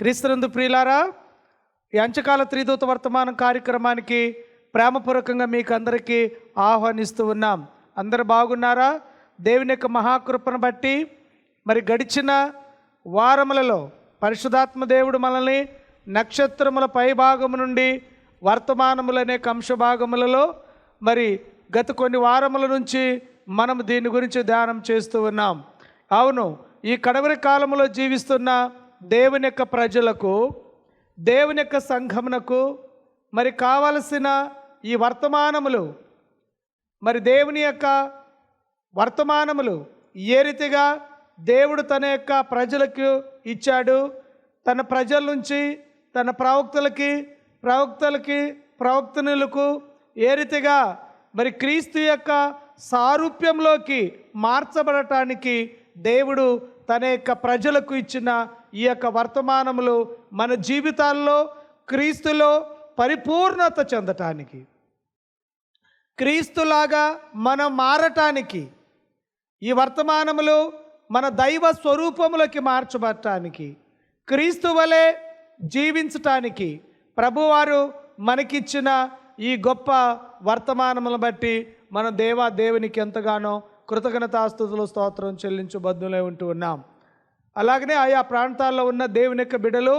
క్రీస్తునందు ప్రియులారా ఈ అంచకాల త్రిదూత వర్తమానం కార్యక్రమానికి ప్రేమపూర్వకంగా మీకు అందరికీ ఆహ్వానిస్తూ ఉన్నాం. అందరు బాగున్నారా? దేవుని యొక్క మహాకృపను బట్టి మరి గడిచిన వారములలో పరిశుధాత్మ దేవుడు మనల్ని నక్షత్రముల పైభాగము నుండి వర్తమానములు అనే భాగములలో మరి గత కొన్ని వారముల నుంచి మనం దీని గురించి ధ్యానం చేస్తూ ఉన్నాం. అవును ఈ కడవరి కాలంలో జీవిస్తున్న దేవుని యొక్క ప్రజలకు దేవుని యొక్క సంఘమునకు మరి కావలసిన ఈ వర్తమానములు మరి దేవుని యొక్క వర్తమానములు ఏ రీతిగా దేవుడు తన యొక్క ప్రజలకు ఇచ్చాడు తన ప్రజల నుంచి తన ప్రవక్తలకి ప్రవక్తలకి ప్రవక్తనులకు ఏ రీతిగా మరి క్రీస్తు యొక్క సారూప్యంలోకి మార్చబడటానికి దేవుడు తన యొక్క ప్రజలకు ఇచ్చిన ఈ యొక్క వర్తమానములు మన జీవితాల్లో క్రీస్తులో పరిపూర్ణత చెందటానికి క్రీస్తులాగా మనం మారటానికి ఈ వర్తమానములు మన దైవ స్వరూపములకి మార్చబడటానికి క్రీస్తు వలె జీవించటానికి ప్రభువారు మనకిచ్చిన ఈ గొప్ప వర్తమానములను బట్టి మన దేవా దేవునికి ఎంతగానో కృతజ్ఞతాస్తుతులు స్తోత్రం చెల్లించు బద్దులై ఉంటూ ఉన్నాం. అలాగనే ఆయా ప్రాంతాల్లో ఉన్న దేవుని యొక్క బిడలు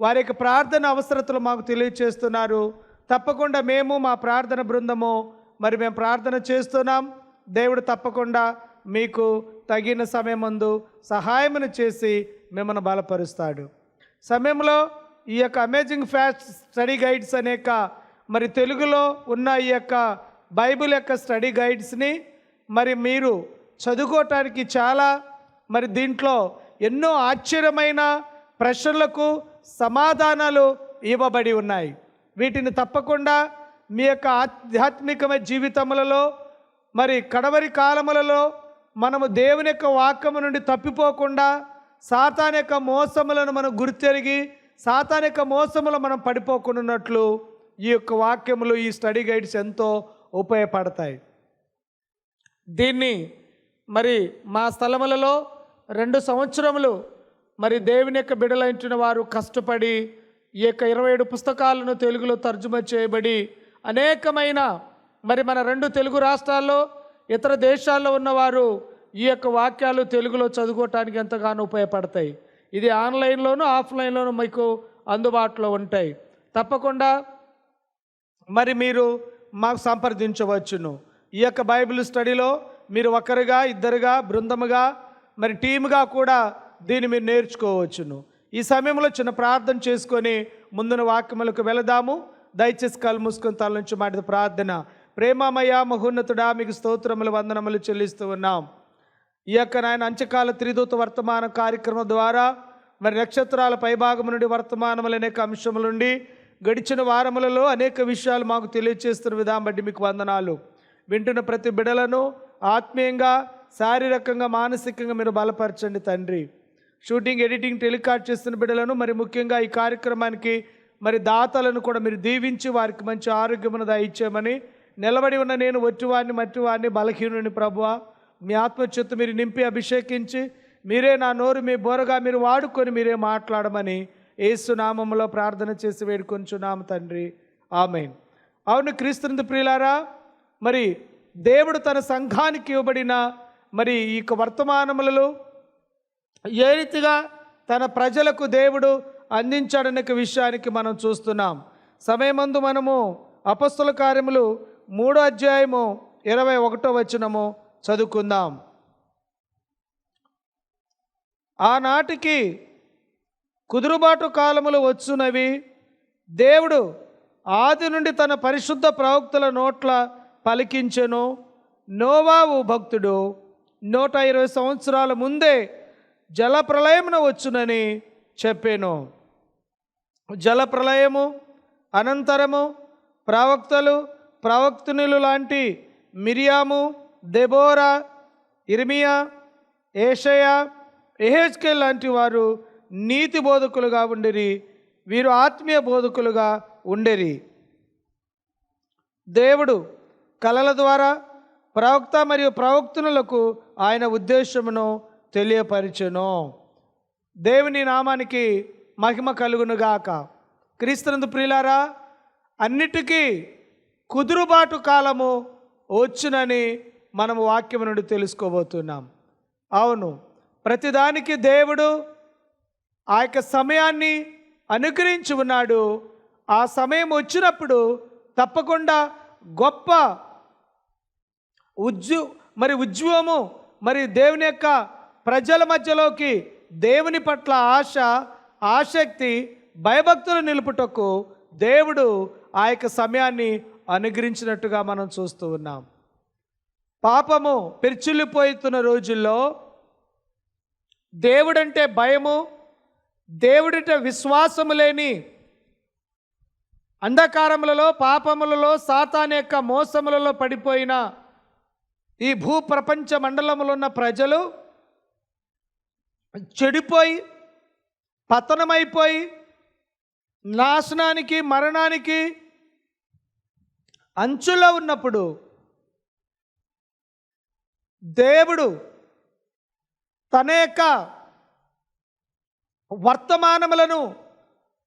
వారి యొక్క ప్రార్థన అవసరతలు మాకు తెలియచేస్తున్నారు. తప్పకుండా మేము మా ప్రార్థన బృందము మరి మేము ప్రార్థన చేస్తున్నాం. దేవుడు తప్పకుండా మీకు తగిన సమయమందు సహాయమును చేసి మిమ్మల్ని బలపరుస్తాడు. సమయంలో ఈ యొక్క అమేజింగ్ ఫ్యాక్ట్ స్టడీ గైడ్స్ అనేక మరి తెలుగులో ఉన్న ఈ యొక్క బైబిల్ యొక్క స్టడీ గైడ్స్ని మరి మీరు చదువుకోవటానికి చాలా మరి దీంట్లో ఎన్నో ఆశ్చర్యమైన ప్రశ్నలకు సమాధానాలు ఇవ్వబడి ఉన్నాయి. వీటిని తప్పకుండా మీ యొక్క ఆధ్యాత్మికమైన జీవితములలో మరి కడవరి కాలములలో మనము దేవుని యొక్క వాక్యము నుండి తప్పిపోకుండా సాతాన్ యొక్క మోసములను మనం గుర్తెరిగి సాతాన్ యొక్క మోసములు మనం పడిపోకుండాన్నట్లు ఈ యొక్క వాక్యములు ఈ స్టడీ గైడ్స్ ఎంతో ఉపయోగపడతాయి. దీన్ని మరి మా స్థలములలో రెండు సంవత్సరములు మరి దేవుని యొక్క బిడలైంచిన వారు కష్టపడి ఈ యొక్క ఇరవై ఏడు పుస్తకాలను తెలుగులో తర్జుమా చేయబడి అనేకమైన మరి మన రెండు తెలుగు రాష్ట్రాల్లో ఇతర దేశాల్లో ఉన్నవారు ఈ యొక్క వాక్యాలు తెలుగులో చదువుకోవటానికి ఎంతగానో ఉపయోగపడతాయి. ఇది ఆన్లైన్లోను ఆఫ్లైన్లోను మీకు అందుబాటులో ఉంటాయి. తప్పకుండా మరి మీరు మాకు సంప్రదించవచ్చును. ఈ యొక్క బైబిల్ స్టడీలో మీరు ఒకరుగా ఇద్దరుగా బృందముగా మరి టీముగా కూడా దీన్ని మీరు నేర్చుకోవచ్చును. ఈ సమయంలో చిన్న ప్రార్థన చేసుకొని ముందున వాక్యములకు వెళదాము. దయచేసి కళ్ళు మూసుకొని తల నుంచి మాట ప్రార్థన. ప్రేమమయ మహోన్నతుడా మీకు స్తోత్రములు వందనములు చెల్లిస్తూ ఉన్నాం. ఈ యొక్క నాయన అంచకాల త్రిదూత వర్తమాన కార్యక్రమం ద్వారా మరి నక్షత్రాల పైభాగం నుండి వర్తమానములు అనేక అంశముల నుండి గడిచిన వారములలో అనేక విషయాలు మాకు తెలియజేస్తున్న విధానం బట్టి మీకు వందనాలు. వింటున్న ప్రతి బిడలను ఆత్మీయంగా శారీరకంగా మానసికంగా మీరు బలపరచండి తండ్రి. షూటింగ్ ఎడిటింగ్ టెలికాస్ట్ చేస్తున్న బిడ్డలను మరి ముఖ్యంగా ఈ కార్యక్రమానికి మరి దాతలను కూడా మీరు దీవించి వారికి మంచి ఆరోగ్యమును దయచేయమని నిలబడి ఉన్న నేను ఒట్టివాడిని మట్టివాడిని బలహీనుని ప్రభువా మీ ఆత్మచిత్తు మీరు నింపి అభిషేకించి మీరే నా నోరు మీ బోరగా మీరు వాడుకొని మీరే మాట్లాడమని ఏసు నామములో ప్రార్థన చేసి వేడుకొంచున్నాము తండ్రి. ఆమె అవును క్రీస్తునందు ప్రియులారా మరి దేవుడు తన సంఘానికి ఇవ్వబడిన మరి ఈ యొక్క వర్తమానములలో ఏ రీతిగా తన ప్రజలకు దేవుడు అందించాడనే విషయానికి మనం చూస్తున్నాం. సమయమందు మనము అపస్తుల కార్యములు మూడో అధ్యాయము ఇరవై ఒకటో వచనము చదువుకుందాం. ఆనాటికి కుదురుబాటు కాలములు వచ్చునవి దేవుడు ఆది నుండి తన పరిశుద్ధ ప్రవక్తల నోట్ల పలికించెను. నోవావు భక్తుడు నూట ఇరవై సంవత్సరాల ముందే జలప్రలయమున వచ్చునని చెప్పాను. జల ప్రళయము అనంతరము ప్రవక్తలు ప్రవక్తునులు లాంటి మిరియాము దెబోరా ఇర్మియా ఏషయా ఎహెచ్కెల్ లాంటి వారు నీతి బోధకులుగా ఉండిరి వీరు ఆత్మీయ బోధకులుగా ఉండేరి. దేవుడు కళల ద్వారా ప్రవక్త మరియు ప్రవక్తునులకు ఆయన ఉద్దేశమును తెలియపరిచెను. దేవుని నామానికి మహిమ కలుగునుగాక. క్రీస్తునందు ప్రియులారా అన్నిటికీ కుదురుబాటు కాలము వచ్చునని మనం వాక్యం నుండి తెలుసుకోబోతున్నాం. అవును ప్రతిదానికి దేవుడు ఆ యొక్క సమయాన్ని అనుగ్రహించి ఉన్నాడు. ఆ సమయం వచ్చినప్పుడు తప్పకుండా గొప్ప ఉజ్జు మరి ఉజ్వము మరి దేవుని యొక్క ప్రజల మధ్యలోకి దేవుని పట్ల ఆశ ఆసక్తి భయభక్తులు నిలుపుటకు దేవుడు ఆ యొక్క సమయాన్ని అనుగ్రహించినట్టుగా మనం చూస్తూ ఉన్నాం. పాపము పెరిచిల్లిపోతున్న రోజుల్లో దేవుడంటే భయము దేవుడంటే విశ్వాసము లేని అంధకారములలో పాపములలో సాతాన్ యొక్క మోసములలో పడిపోయిన ఈ భూ ప్రపంచ ఉన్న ప్రజలు చెడిపోయి పతనమైపోయి నాశనానికి మరణానికి అంచులో ఉన్నప్పుడు దేవుడు తన యొక్క వర్తమానములను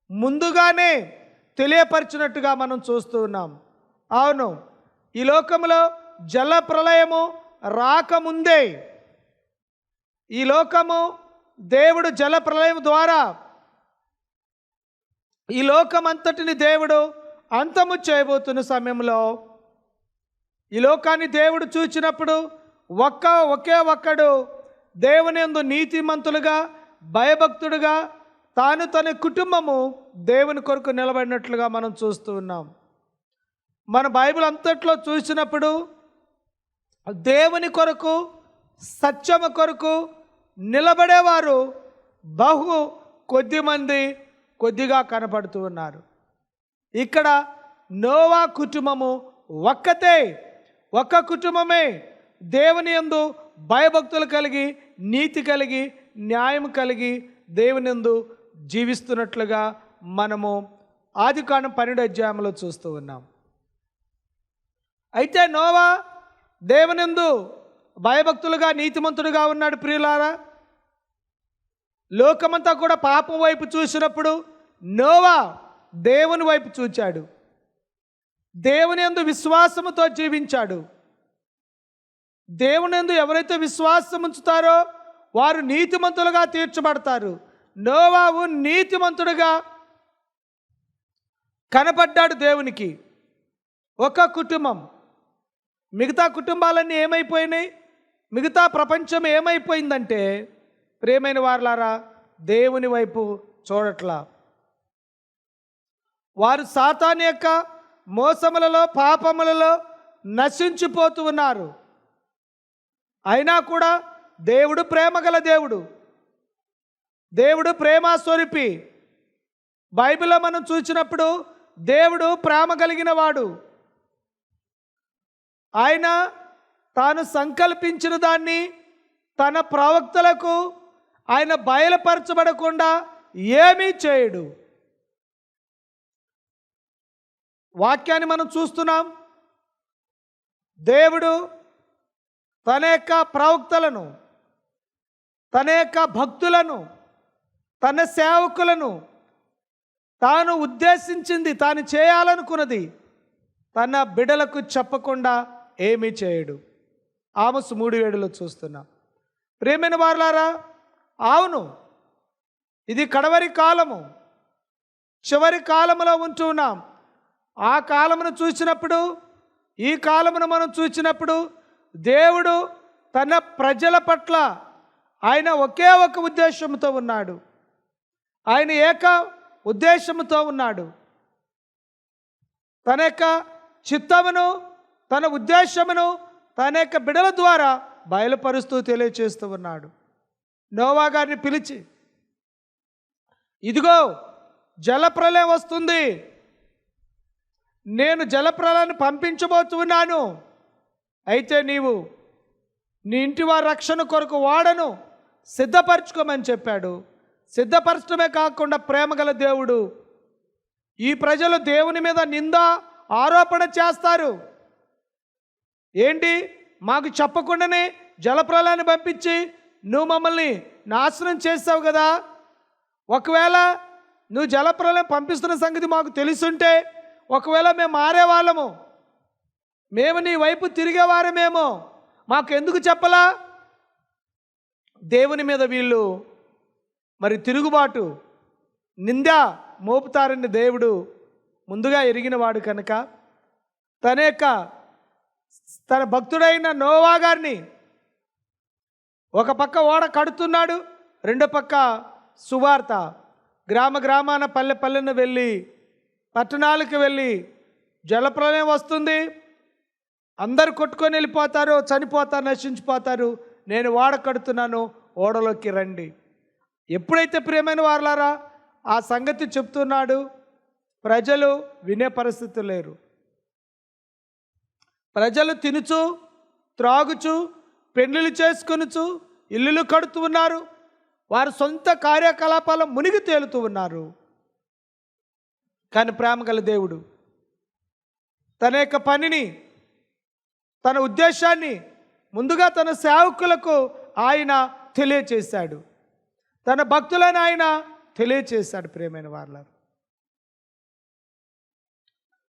ముందుగానే తెలియపరిచినట్టుగా మనం చూస్తూ ఉన్నాం. అవును ఈ లోకంలో జల ప్రళయము రాకముందే. ఈ లోకము దేవుడు జల ప్రళయం ద్వారా ఈ లోకమంతటిని దేవుడు అంతము చేయబోతున్న సమయంలో ఈ లోకాన్ని దేవుడు చూచినప్పుడు ఒక్క ఒకే ఒక్కడు దేవుని ఎందు నీతిమంతులుగా భయభక్తుడుగా తాను తన కుటుంబము దేవుని కొరకు నిలబడినట్లుగా మనం చూస్తూ ఉన్నాం. మన బైబిల్ అంతట్లో చూసినప్పుడు దేవుని కొరకు సత్యము కొరకు నిలబడేవారు బహు కొద్ది మంది కొద్దిగా కనపడుతూ ఉన్నారు. ఇక్కడ నోవా కుటుంబము ఒక్కతే ఒక్క కుటుంబమే దేవుని యందు భయభక్తులు కలిగి నీతి కలిగి న్యాయం కలిగి దేవునిందు జీవిస్తున్నట్లుగా మనము ఆది కాండం పన్నెండు అధ్యాయంలో చూస్తూ ఉన్నాం. అయితే నోవా దేవునిందు భయభక్తులుగా నీతిమంతుడుగా ఉన్నాడు ప్రియులారా. లోకమంతా కూడా పాపం వైపు చూసినప్పుడు నోవా దేవుని వైపు చూచాడు. దేవుని ఎందు విశ్వాసముతో జీవించాడు. దేవుని ఎందు ఎవరైతే విశ్వాసం ఉంచుతారో వారు నీతిమంతులుగా తీర్చబడతారు. నోవావు నీతిమంతుడుగా కనపడ్డాడు దేవునికి. ఒక కుటుంబం మిగతా కుటుంబాలన్నీ ఏమైపోయినాయి? మిగతా ప్రపంచం ఏమైపోయిందంటే ప్రేమైన వారులారా దేవుని వైపు చూడట్లా. వారు సాతాన్ యొక్క మోసములలో పాపములలో నశించిపోతూ ఉన్నారు. అయినా కూడా దేవుడు ప్రేమగల దేవుడు. దేవుడు ప్రేమ స్వరూపి. బైబిల్లో మనం చూసినప్పుడు దేవుడు ప్రేమ కలిగిన వాడు. ఆయన తాను సంకల్పించిన దాన్ని తన ప్రవక్తలకు ఆయన బయలుపరచబడకుండా ఏమీ చేయడు. వాక్యాన్ని మనం చూస్తున్నాం. దేవుడు తన యొక్క ప్రవక్తలను తన యొక్క భక్తులను తన సేవకులను తాను ఉద్దేశించింది తాను చేయాలనుకున్నది తన బిడలకు చెప్పకుండా ఏమీ చేయడు. ఆమస్ మూడు ఏడులో చూస్తున్నాం. ప్రేమైన వారులారా అవును ఇది కడవరి కాలము. చివరి కాలములో ఉంటూ ఉన్నాం. ఆ కాలమును చూసినప్పుడు ఈ కాలమును మనం చూసినప్పుడు దేవుడు తన ప్రజల పట్ల ఆయన ఒకే ఒక ఉద్దేశంతో ఉన్నాడు. ఆయన ఏక ఉద్దేశంతో ఉన్నాడు. తన యొక్క చిత్తమును తన ఉద్దేశమును తన యొక్క బిడల ద్వారా బయలుపరుస్తూ తెలియచేస్తూ ఉన్నాడు. నోవా గారిని పిలిచి ఇదిగో జలప్రలయం వస్తుంది. నేను జలప్రలయాన్ని పంపించబోతున్నాను. అయితే నీవు నీ ఇంటి వారి రక్షణ కొరకు వాడను సిద్ధపరచుకోమని చెప్పాడు. సిద్ధపరచడమే కాకుండా ప్రేమగల దేవుడు ఈ ప్రజలు దేవుని మీద నింద ఆరోపణ చేస్తారు. ఏంటి? మాకు చెప్పకుండానే జలప్రలయాన్ని పంపించి నువ్వు మమ్మల్ని నాశనం చేస్తావు కదా. ఒకవేళ నువ్వు జలప్రలయం పంపిస్తున్న సంగతి మాకు తెలుసుంటే ఒకవేళ మేము మారేవాళ్ళము మేము నీ వైపు తిరిగేవారమేమో మాకు ఎందుకు చెప్పలా? దేవుని మీద వీళ్ళు మరి తిరుగుబాటు నింద మోపుతారని దేవుడు ముందుగా ఎరిగినవాడు కనుక తన యొక్క తన భక్తుడైన నోవా గారిని ఒక పక్క ఓడ కడుతున్నాడు రెండో పక్క సువార్త. గ్రామ గ్రామాన పల్లె పల్లెను వెళ్ళి పట్టణాలకు వెళ్ళి జలప్రలయం వస్తుంది. అందరు కొట్టుకొని వెళ్ళిపోతారు చనిపోతారు నశించిపోతారు. నేను ఓడ కడుతున్నాను ఓడలోకి రండి. ఎప్పుడైతే ప్రియమైన వారలారా ఆ సంగతి చెప్తున్నాడు ప్రజలు వినే పరిస్థితి లేరు. ప్రజలు తినుచు త్రాగుచు పెళ్ళిళ్ళు చేసుకొనుచు ఇల్లులు కడుతూ ఉన్నారు. వారి సొంత కార్యకలాపాలు మునిగి తేలుతూ ఉన్నారు. కానీ ప్రేమ గల దేవుడు తన యొక్క పనిని తన ఉద్దేశాన్ని ముందుగా తన సేవకులకు ఆయన తెలియచేశాడు. తన భక్తులను ఆయన తెలియచేశాడు ప్రియమైన వాళ్ళ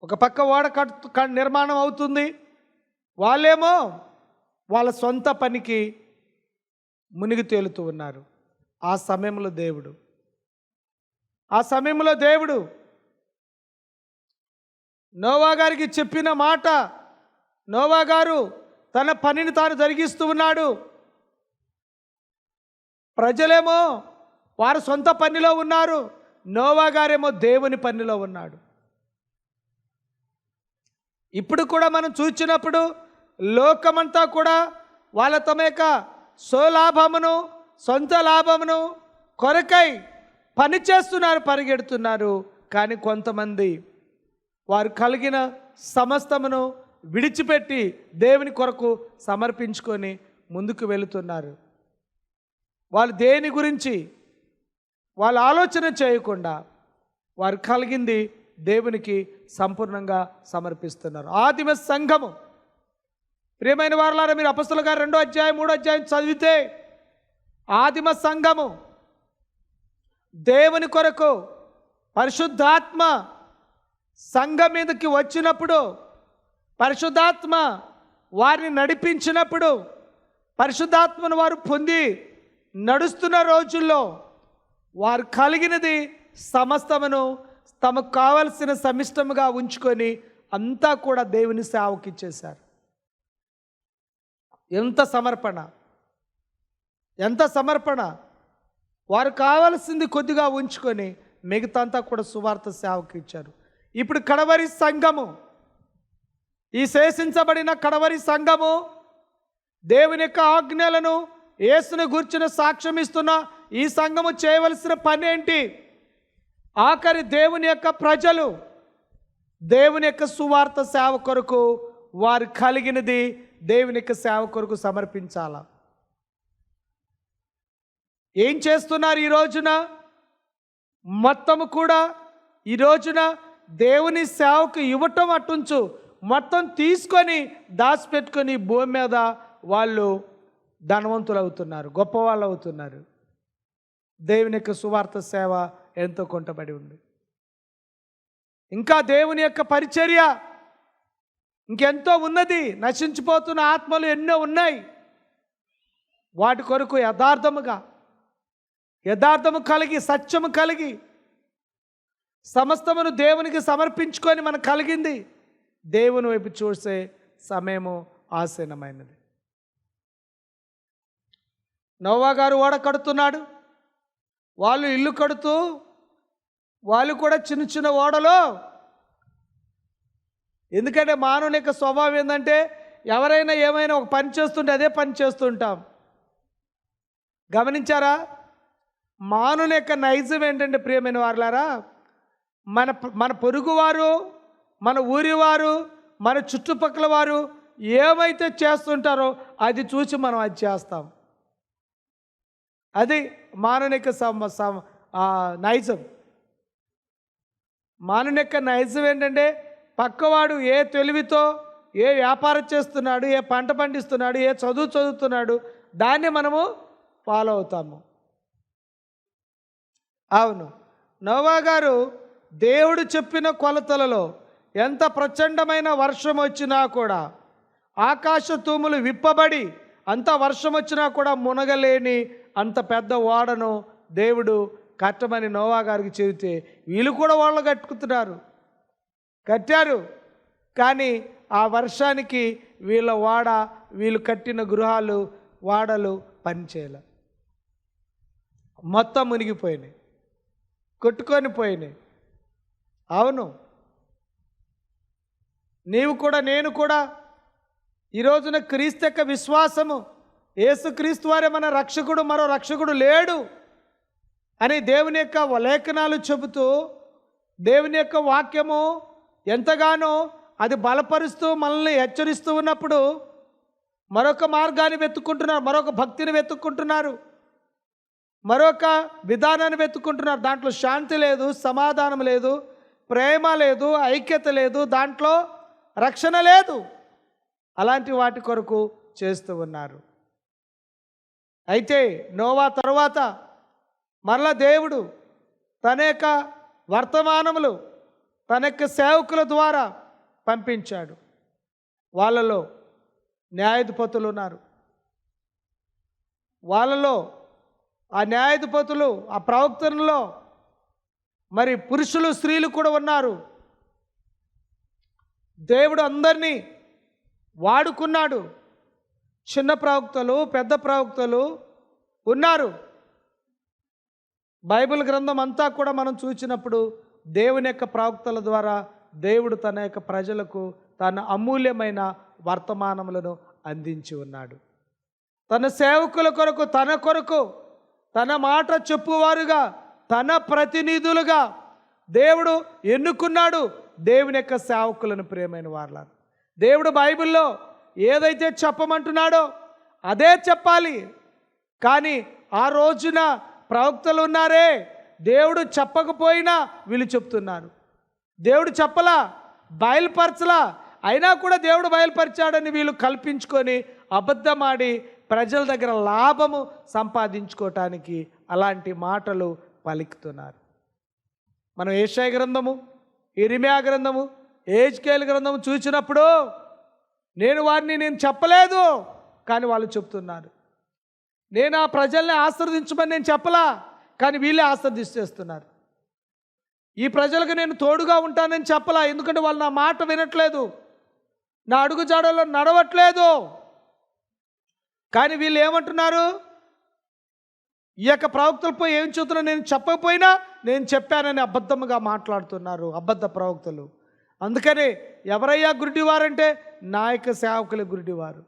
ఒక పక్క ఓడ కట్టు నిర్మాణం అవుతుంది. వాళ్ళేమో వాళ్ళ సొంత పనికి మునిగి తేలుతూ ఉన్నారు. ఆ సమయంలో దేవుడు ఆ సమయంలో దేవుడు నోవా గారికి చెప్పిన మాట నోవా గారు తన పనిని తాను జరిగిస్తూ ఉన్నాడు. ప్రజలేమో వారు సొంత పనిలో ఉన్నారు నోవా గారేమో దేవుని పనిలో ఉన్నాడు. ఇప్పుడు కూడా మనం చూచినప్పుడు లోకమంతా కూడా వాళ్ళ తమ యొక్క స్వలాభమును సొంత లాభమును కొరకై పని చేస్తున్నారు పరిగెడుతున్నారు. కానీ కొంతమంది వారు కలిగిన సమస్తమును విడిచిపెట్టి దేవుని కొరకు సమర్పించుకొని ముందుకు వెళుతున్నారు. వాళ్ళు దేని గురించి వాళ్ళు ఆలోచన చేయకుండా వారు కలిగింది దేవునికి సంపూర్ణంగా సమర్పిస్తున్నారు. ఆదిమ సంఘము ప్రియమైన వారులారా మీరు అపస్తుల గారు రెండో అధ్యాయం మూడో అధ్యాయం చదివితే ఆదిమ సంఘము దేవుని కొరకు పరిశుద్ధాత్మ సంఘం మీదకి వచ్చినప్పుడు పరిశుద్ధాత్మ వారిని నడిపించినప్పుడు పరిశుద్ధాత్మను వారు పొంది నడుస్తున్న రోజుల్లో వారు కలిగినది సమస్తమును తమకు కావలసిన సమిష్టముగా ఉంచుకొని అంతా కూడా దేవుని సేవకిచ్చేశారు ఎంత సమర్పణ? ఎంత సమర్పణ? వారు కావలసింది కొద్దిగా ఉంచుకొని మిగతా అంతా కూడా సువార్త సేవకు ఇచ్చారు. ఇప్పుడు కడవరి సంఘము ఈ శేషించబడిన కడవరి సంఘము దేవుని యొక్క ఆజ్ఞలను యేసుని గూర్చిన సాక్ష్యం ఇస్తున్న ఈ సంఘము చేయవలసిన పని ఏంటి ఆఖరి దేవుని యొక్క ప్రజలు దేవుని యొక్క సువార్త సేవ కొరకు వారు కలిగినది దేవుని యొక్క సేవ కొరకు సమర్పించాల? ఏం చేస్తున్నారు ఈ రోజున? మొత్తము కూడా ఈ రోజున దేవుని సేవకు ఇవ్వటం అట్టుంచు. మొత్తం తీసుకొని దాచిపెట్టుకొని భూమి మీద వాళ్ళు ధనవంతులు అవుతున్నారు గొప్పవాళ్ళు అవుతున్నారు దేవుని యొక్క సువార్త సేవ ఎంతో కొంటబడి ఉంది. ఇంకా దేవుని యొక్క పరిచర్య ఇంకెంతో ఉన్నది నశించిపోతున్న ఆత్మలు ఎన్నో ఉన్నాయి. వాటి కొరకు యథార్థముగా యథార్థము కలిగి సత్యము కలిగి సమస్తమును దేవునికి సమర్పించుకొని మనకు కలిగింది. దేవుని వైపు చూసే సమయము ఆసీనమైనది. నోవా గారు ఓడ కడుతున్నాడు. వాళ్ళు ఇల్లు కడుతూ వాళ్ళు కూడా చిన్న చిన్న ఓడలో ఎందుకంటే మానవుని యొక్క స్వభావం ఏంటంటే ఎవరైనా ఏమైనా ఒక పని చేస్తుంటే అదే పని చేస్తుంటాం. గమనించారా? మానవుని యొక్క నైజం ఏంటంటే ప్రియమైన వారులారా మన మన పొరుగువారు మన ఊరివారు మన చుట్టుపక్కల వారు ఏమైతే చేస్తుంటారో అది చూసి మనం అది చేస్తాం. అది మాననిక సమ సమ ఆ, నైజం. మాననిక నైజం ఏంటంటే పక్కవాడు ఏ తెలివితో ఏ వ్యాపారం చేస్తున్నాడు ఏ పంట పండిస్తున్నాడు ఏ చదువు చదువుతున్నాడు దాన్ని మనము ఫాలో అవుతాము. అవును. నోవా గారు దేవుడు చెప్పిన కొలతలలో ఎంత ప్రచండమైన వర్షం వచ్చినా కూడా ఆకాశ తూములు విప్పబడి అంత వర్షం వచ్చినా కూడా మునగలేని అంత పెద్ద ఓడను దేవుడు కట్టమని నోవా గారికి చెబితే వీళ్ళు కూడా వాళ్ళు కట్టుకుతున్నారు కట్టారు. కానీ ఆ వర్షానికి వీళ్ళ వాడ వీళ్ళు కట్టిన గృహాలు వాడలు పనిచేయాలి. మొత్తం మునిగిపోయినాయి. కొట్టుకొని పోయినాయి. అవును. నీవు కూడా నేను కూడా ఈ రోజున క్రీస్తు యొక్క విశ్వాసము ఏసుక్రీస్తు వారే మన రక్షకుడు మరో రక్షకుడు లేడు అని దేవుని యొక్క లేఖనాలు చెబుతూ దేవుని యొక్క వాక్యము ఎంతగానో అది బలపరుస్తూ మనల్ని హెచ్చరిస్తూ ఉన్నప్పుడు మరొక మార్గాన్ని వెతుక్కుంటున్నారు మరొక భక్తిని వెతుక్కుంటున్నారు మరొక విధానాన్ని వెతుక్కుంటున్నారు. దాంట్లో శాంతి లేదు సమాధానం లేదు ప్రేమ లేదు ఐక్యత లేదు దాంట్లో రక్షణ లేదు. అలాంటి వాటి కొరకు చేస్తూ ఉన్నారు. అయితే నోవా తర్వాత మరల దేవుడు తన యొక్క వర్తమానములు తన యొక్క సేవకుల ద్వారా పంపించాడు. వాళ్ళలో న్యాయాధిపతులు ఉన్నారు. వాళ్ళలో ఆ న్యాయాధిపతులు ఆ ప్రవక్తలలో మరి పురుషులు స్త్రీలు కూడా ఉన్నారు. దేవుడు అందరినీ వాడుకున్నాడు. చిన్న ప్రవక్తలు పెద్ద ప్రవక్తలు ఉన్నారు. బైబిల్ గ్రంథం అంతా కూడా మనం చూసినప్పుడు దేవుని యొక్క ప్రవక్తల ద్వారా దేవుడు తన యొక్క ప్రజలకు తన అమూల్యమైన వర్తమానములను అందించి ఉన్నాడు. తన సేవకుల కొరకు తన కొరకు తన మాట చెప్పువారుగా తన ప్రతినిధులుగా దేవుడు ఎన్నుకున్నాడు. దేవుని యొక్క సేవకులను ప్రియమైన వాళ్ళ దేవుడు బైబిల్లో ఏదైతే చెప్పమంటున్నాడో అదే చెప్పాలి. కానీ ఆ రోజున ప్రవక్తలు ఉన్నారే దేవుడు చెప్పకపోయినా వీళ్ళు చెప్తున్నారు. దేవుడు చెప్పలా బయలుపరచలా అయినా కూడా దేవుడు బయలుపరిచాడని వీళ్ళు కల్పించుకొని అబద్ధమాడి ప్రజల దగ్గర లాభము సంపాదించుకోవటానికి అలాంటి మాటలు పలుకుతున్నారు. మనం ఏషాయ గ్రంథము ఇరిమియా గ్రంథము ఏజ్కేల్ గ్రంథము చూసినప్పుడు నేను వారిని నేను చెప్పలేదు కానీ వాళ్ళు చెప్తున్నారు. నేను ఆ ప్రజల్ని ఆశ్రదించమని నేను చెప్పలా కానీ వీళ్ళే ఆస్వాదిస్తేస్తున్నారు ఈ ప్రజలకు నేను తోడుగా ఉంటానని చెప్పలా ఎందుకంటే వాళ్ళు నా మాట వినట్లేదు. నా అడుగుజాడలో నడవట్లేదు. కానీ వీళ్ళు ఏమంటున్నారు? ఈ యొక్క ప్రవక్తలపై ఏం చూస్తున్నా నేను చెప్పకపోయినా నేను చెప్పానని అబద్ధముగా మాట్లాడుతున్నారు అబద్ధ ప్రవక్తలు. అందుకని ఎవరయ్యా గురుడివారంటే? నా యొక్క సేవకుల గురుడివారు.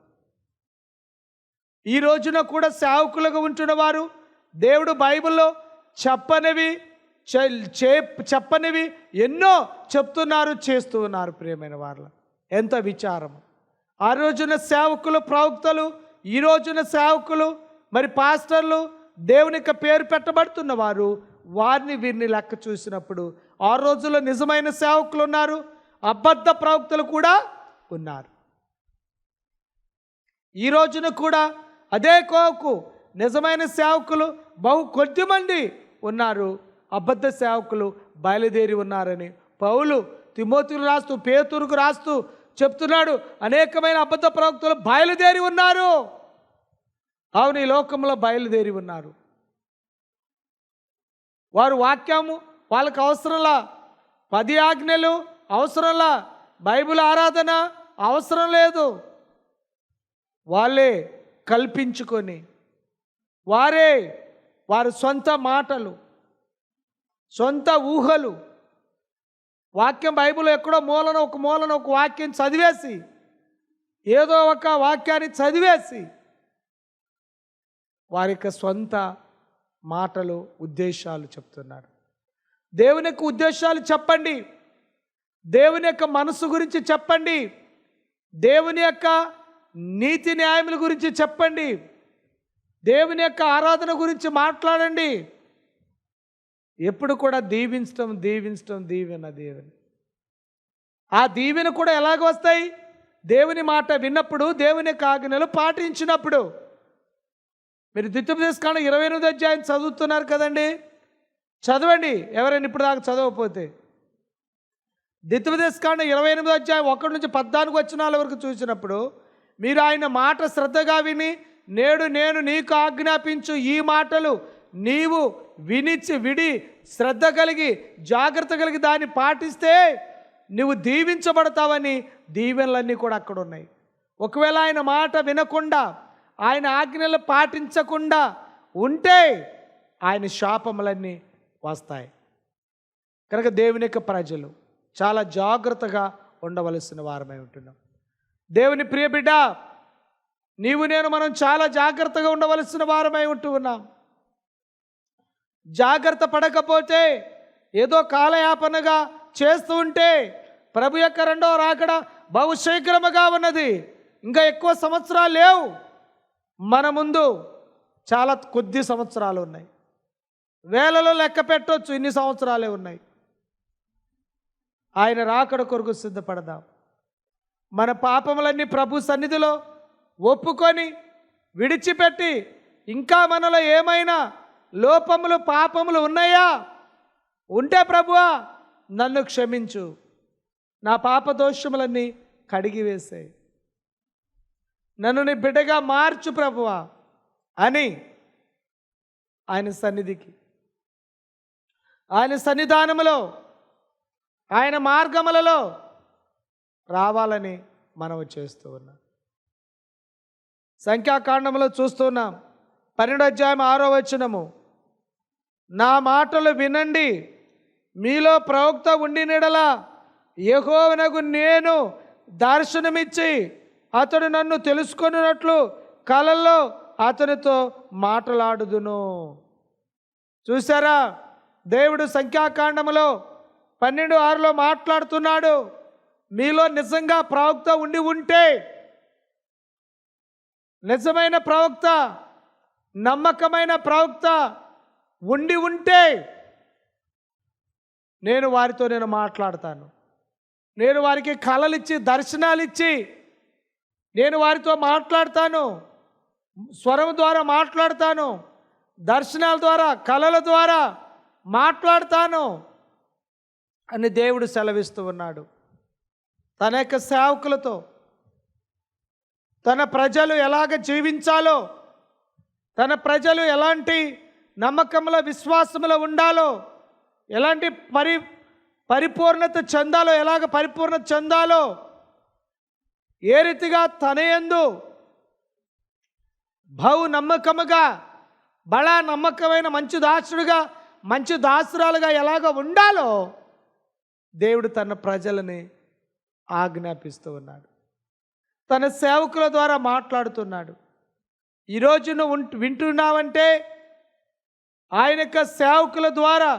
ఈ రోజున కూడా సేవకులుగా ఉంటున్న వారు దేవుడు బైబిల్లో చెప్పనివి చే- చే- చెప్పనివి ఎన్నో చెప్తున్నారు చేస్తూ ఉన్నారు ప్రియమైన వారు ఎంత విచారం. ఆ రోజున సేవకులు ప్రవక్తలు ఈ రోజున సేవకులు మరి పాస్టర్లు దేవుని యొక్క పేరు పెట్టబడుతున్న వారు వారిని వీరిని లెక్క చూసినప్పుడు ఆ రోజుల్లో నిజమైన సేవకులు ఉన్నారు అబద్ధ ప్రవక్తలు కూడా ఉన్నారు. ఈ రోజున కూడా అదే కోకు నిజమైన సేవకులు బహు కొద్ది మంది ఉన్నారు. అబద్ధ సేవకులు బయలుదేరి ఉన్నారని పౌలు తిమోతులు రాస్తూ పేతురుకు రాస్తూ చెప్తున్నాడు. అనేకమైన అబద్ధ ప్రవక్తలు బయలుదేరి ఉన్నారు. అవును ఈ లోకంలో బయలుదేరి ఉన్నారు. వారు వాక్యము వాళ్ళకు అవసరంలా పది ఆజ్ఞలు అవసరంలా బైబిల్ ఆరాధన అవసరం లేదు. వాళ్ళే కల్పించుకొని వారే వారి సొంత మాటలు సొంత ఊహలు. వాక్యం బైబిల్ ఎక్కడో మూలన ఒక మూలన ఒక వాక్యం చదివేసి ఏదో ఒక వాక్యాన్ని చదివేసి వారి యొక్క సొంత మాటలు ఉద్దేశాలు చెప్తున్నారు. దేవుని యొక్క ఉద్దేశాలు చెప్పండి. దేవుని యొక్క మనసు గురించి చెప్పండి. దేవుని యొక్క నీతి న్యాయముల గురించి చెప్పండి. దేవుని యొక్క ఆరాధన గురించి మాట్లాడండి. ఎప్పుడు కూడా దీవించటం దీవించటం దీవెన దేవుని. ఆ దీవెన కూడా ఎలాగ వస్తాయి? దేవుని మాట విన్నప్పుడు దేవుని యొక్క ఆజ్ఞలు పాటించినప్పుడు. మీరు దిత్యప్రదేశ్ ఇరవై ఎనిమిది అధ్యాయం చదువుతున్నారు కదండి? చదవండి. ఎవరైనా ఇప్పుడు దాకా చదవకపోతే. దిత్యప్రదేశ్ కాండ ఇరవై ఎనిమిది అధ్యాయం ఒకటి నుంచి పద్నాలుగు వచ్చినాల వరకు చూసినప్పుడు మీరు ఆయన మాట శ్రద్ధగా విని నేడు నేను నీకు ఆజ్ఞాపించు ఈ మాటలు నీవు వినిచి విడి శ్రద్ధ కలిగి జాగ్రత్త కలిగి దాన్ని పాటిస్తే నువ్వు దీవించబడతావని దీవెనలన్నీ కూడా అక్కడ ఉన్నాయి. ఒకవేళ ఆయన మాట వినకుండా ఆయన ఆజ్ఞలు పాటించకుండా ఉంటే ఆయన శాపములన్నీ వస్తాయి. కనుక దేవుని యొక్క ప్రజలు చాలా జాగ్రత్తగా ఉండవలసిన వారమై ఉంటున్నాం. దేవుని ప్రియ బిడ్డ నీవు నేను మనం చాలా జాగ్రత్తగా ఉండవలసిన వారమై ఉంటూ ఉన్నాం. జాగ్రత్త పడకపోతే ఏదో కాలయాపనగా చేస్తూ ఉంటే ప్రభు యొక్క రెండో రాకడ బహుశీఘ్రముగా ఉన్నది. ఇంకా ఎక్కువ సంవత్సరాలు లేవు. మన ముందు చాలా కొద్ది సంవత్సరాలు ఉన్నాయి. వేలలో లెక్క పెట్టవచ్చు ఇన్ని సంవత్సరాలే ఉన్నాయి. ఆయన రాకడ కొరకు సిద్ధపడదాం. మన పాపములన్నీ ప్రభు సన్నిధిలో ఒప్పుకొని విడిచిపెట్టి ఇంకా మనలో ఏమైనా లోపములు పాపములు ఉన్నాయా? ఉంటే ప్రభువా నన్ను క్షమించు. నా పాప దోషములన్నీ కడిగి వేసాయి నన్ను నీ బిడ్డగా మార్చు ప్రభువా అని ఆయన సన్నిధికి. ఆయన సన్నిధానములో ఆయన మార్గములలో రావాలని మనం చేస్తూ ఉన్నాం. సంఖ్యాకాండంలో చూస్తున్నాం. పన్నెండు అధ్యాయం ఆరో వచనము. నా మాటలు వినండి. మీలో ప్రవక్త ఉండినడలా యహోవనకు నేను దర్శనమిచ్చి అతడు నన్ను తెలుసుకున్నట్లు కలల్లో అతనితో మాట్లాడుదును. చూసారా దేవుడు సంఖ్యాకాండములో పన్నెండు ఆరులో మాట్లాడుతున్నాడు. మీలో నిజంగా ప్రవక్త ఉండి ఉంటే నిజమైన ప్రవక్త నమ్మకమైన ప్రవక్త ఉండి ఉంటే నేను వారితో నేను మాట్లాడతాను. నేను వారికి కళలిచ్చి దర్శనాలిచ్చి నేను వారితో మాట్లాడతాను. స్వరం ద్వారా మాట్లాడతాను. దర్శనాల ద్వారా కళల ద్వారా మాట్లాడతాను. అని దేవుడు సెలవిస్తూ ఉన్నాడు. తన యొక్క సేవకులతో తన ప్రజలు ఎలాగ జీవించాలో తన ప్రజలు ఎలాంటి నమ్మకంలో విశ్వాసంలో ఉండాలో ఎలాంటి పరి పరిపూర్ణత చెందాలో ఎలాగ పరిపూర్ణత చెందాలో ఏ రీతిగా తన యందు బహు నమ్మకముగా బలా నమ్మకమైన మంచి దాసుడుగా మంచి దాసురాలుగా ఎలాగ ఉండాలో దేవుడు తన ప్రజలని ఆజ్ఞాపిస్తూ ఉన్నాడు. తన సేవకుల ద్వారా మాట్లాడుతున్నాడు. ఈరోజు నువ్వు వింటున్నావంటే ఆయన యొక్క సేవకుల ద్వారా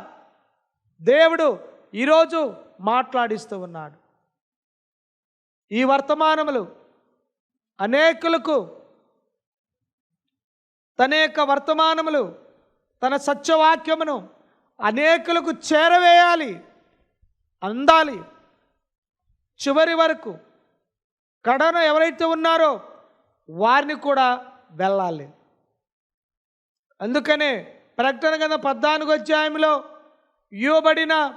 దేవుడు ఈరోజు మాట్లాడిస్తూ ఉన్నాడు. ఈ వర్తమానములు అనేకులకు తన యొక్క వర్తమానములు తన సత్యవాక్యమును అనేకులకు చేరవేయాలి అందాలి చివరి వరకు. కడను ఎవరైతే ఉన్నారో వారిని కూడా వెళ్ళాలి. అందుకనే ప్రకటన కింద పద్నాలుగు అధ్యాయంలో ఇవ్వబడిన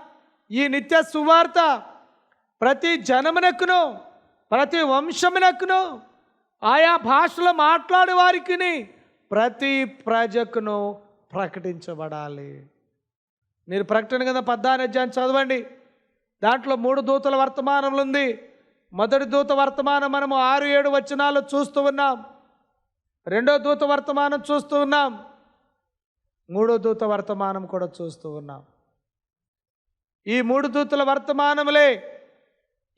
ఈ నిత్య సువార్త ప్రతి జనమునకును ప్రతి వంశమునకును ఆయా భాషలో మాట్లాడే వారికి ప్రతి ప్రజకును ప్రకటించబడాలి. మీరు ప్రకటన కింద పద్నాలుగు అధ్యాయం చదవండి. దాంట్లో మూడు దూతల వర్తమానములు ఉంది మొదటి దూత వర్తమానం మనము ఆరు ఏడు వచనాలు చూస్తూ ఉన్నాం. రెండో దూత వర్తమానం చూస్తూ ఉన్నాం. మూడో దూత వర్తమానం కూడా చూస్తూ ఉన్నాం. ఈ మూడు దూతల వర్తమానములే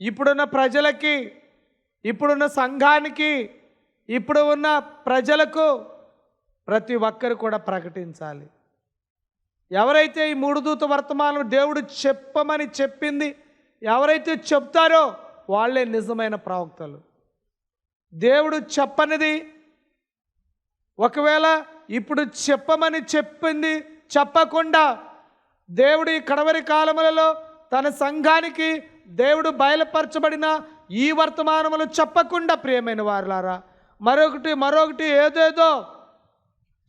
ఇప్పుడున్న ప్రజలకి ఇప్పుడున్న సంఘానికి ఇప్పుడు ఉన్న ప్రజలకు ప్రతి ఒక్కరు కూడా ప్రకటించాలి. ఎవరైతే ఈ మూడు దూత వర్తమానం దేవుడు చెప్పమని చెప్పింది ఎవరైతే చెప్తారో వాళ్ళే నిజమైన ప్రవక్తలు. దేవుడు చెప్పనిది ఒకవేళ ఇప్పుడు చెప్పమని చెప్పింది చెప్పకుండా దేవుడు ఈ కడవరి కాలములలో తన సంఘానికి దేవుడు బయలుపరచబడిన ఈ వర్తమానములు చెప్పకుండా ప్రియమైన వారులారా మరొకటి మరొకటి ఏదేదో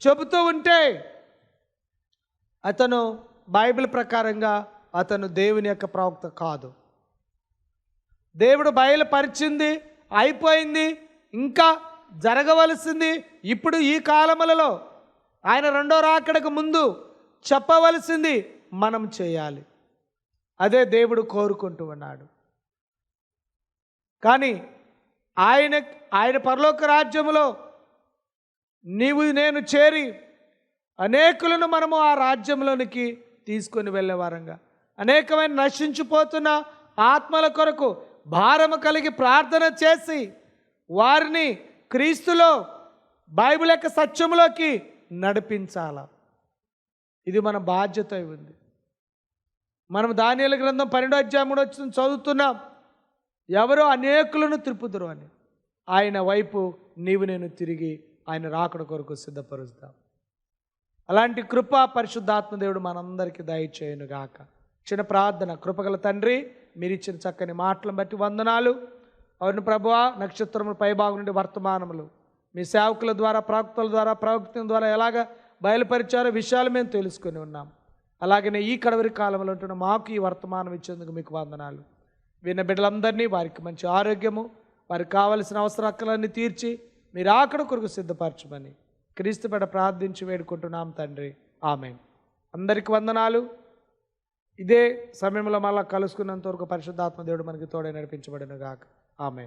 చెబుతూ ఉంటే అతను బైబిల్ ప్రకారంగా అతను దేవుని యొక్క ప్రవక్త కాదు. దేవుడు బయలుపరిచింది అయిపోయింది ఇంకా జరగవలసింది ఇప్పుడు ఈ కాలములలో. ఆయన రెండో రాకడకు ముందు చెప్పవలసింది మనం చేయాలి. అదే దేవుడు కోరుకుంటూ ఉన్నాడు. కానీ ఆయన ఆయన పరలోక రాజ్యములో నీవు నేను చేరి అనేకులను మనము ఆ రాజ్యంలోనికి తీసుకొని వెళ్ళే వారంగా. అనేకమైన నశించిపోతున్న ఆత్మల కొరకు భారము కలిగి ప్రార్థన చేసి వారిని క్రీస్తులో బైబిల్ యొక్క సత్యములోకి నడిపించాల. ఇది మన బాధ్యత ఉంది. మనం ధాన్యాల గ్రంథం పన్నెండో అధ్యాయం కూడా వచ్చి చదువుతున్నాం. ఎవరో అనేకులను త్రిపుదురు అని. ఆయన వైపు నీవు నేను తిరిగి ఆయన రాకడ కొరకు సిద్ధపరుస్తాం. అలాంటి కృప పరిశుద్ధాత్మ దేవుడు మనందరికీ దయచేయునుగాక చిన్న ప్రార్థన కృపగల తండ్రి మీరు ఇచ్చిన చక్కని మాటలను బట్టి వందనాలు. అవును ప్రభువా నక్షత్రముల పైభాగం నుండి వర్తమానములు. మీ సేవకుల ద్వారా ప్రవక్తల ద్వారా ప్రవక్తల ద్వారా ఎలాగ బయలుపరిచారో విషయాలు మేము తెలుసుకొని ఉన్నాం. అలాగనే ఈ కడవరి కాలంలో ఉంటున్న మాకు ఈ వర్తమానం ఇచ్చేందుకు మీకు వందనాలు. విన్న బిడ్డలందరినీ వారికి మంచి ఆరోగ్యము వారికి కావలసిన అవసరాలన్నీ తీర్చి మీరు ఆకడ కొరకు సిద్ధపరచమని క్రీస్తు పెడ ప్రార్థించి వేడుకుంటున్నాం తండ్రి. ఆమె అందరికి వందనాలు. ఇదే సమయంలో మళ్ళా కలుసుకున్నంత వరకు పరిశుద్ధాత్మ దేవుడు మనకి తోడే నడిపించబడిన గాక ఆమె